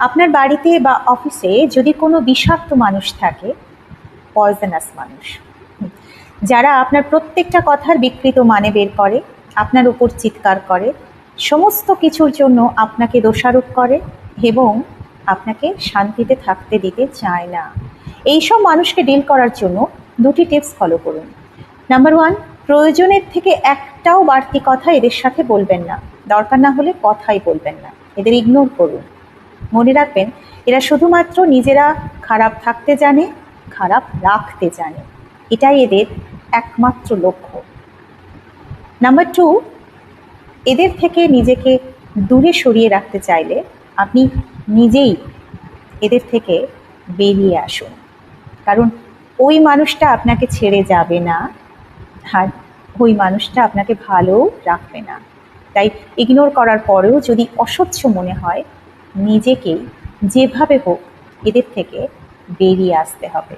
আপনার বাড়িতে বা অফিসে যদি কোনো বিষাক্ত মানুষ থাকে পয়জনাস মানুষ, যারা আপনার প্রত্যেকটা কথার বিকৃত মানে বের করে, আপনার উপর চিৎকার করে, সমস্ত কিছুর জন্য আপনাকে দোষারোপ করে এবং আপনাকে শান্তিতে থাকতে দিতে চায় না। এইসব মানুষকে ডিল করার জন্য দুটি টিপস ফলো করুন। নাম্বার ওয়ান প্রয়োজনের থেকে একটাও বাড়তি কথা এদের সাথে বলবেন না। দরকার না হলে কথাই বলবেন না। এদের ইগনোর করুন। মনে রাখবেন, এরা শুধুমাত্র নিজেরা খারাপ থাকতে জানে, খারাপ রাখতে জানে। এটাই এদের একমাত্র লক্ষ্য। নাম্বার টু এদের থেকে নিজেকে দূরে সরিয়ে রাখতে চাইলে আপনি নিজেই এদের থেকে বেরিয়ে আসুন। কারণ ওই মানুষটা আপনাকে ছেড়ে যাবে না, আর ওই মানুষটা আপনাকে ভালো রাখবে না। তাই ইগনোর করার পরেও যদি অস্বচ্ছ মনে হয় নিজেকেই যেভাবে হোক এদের থেকে বেরিয়ে আসতে হবে।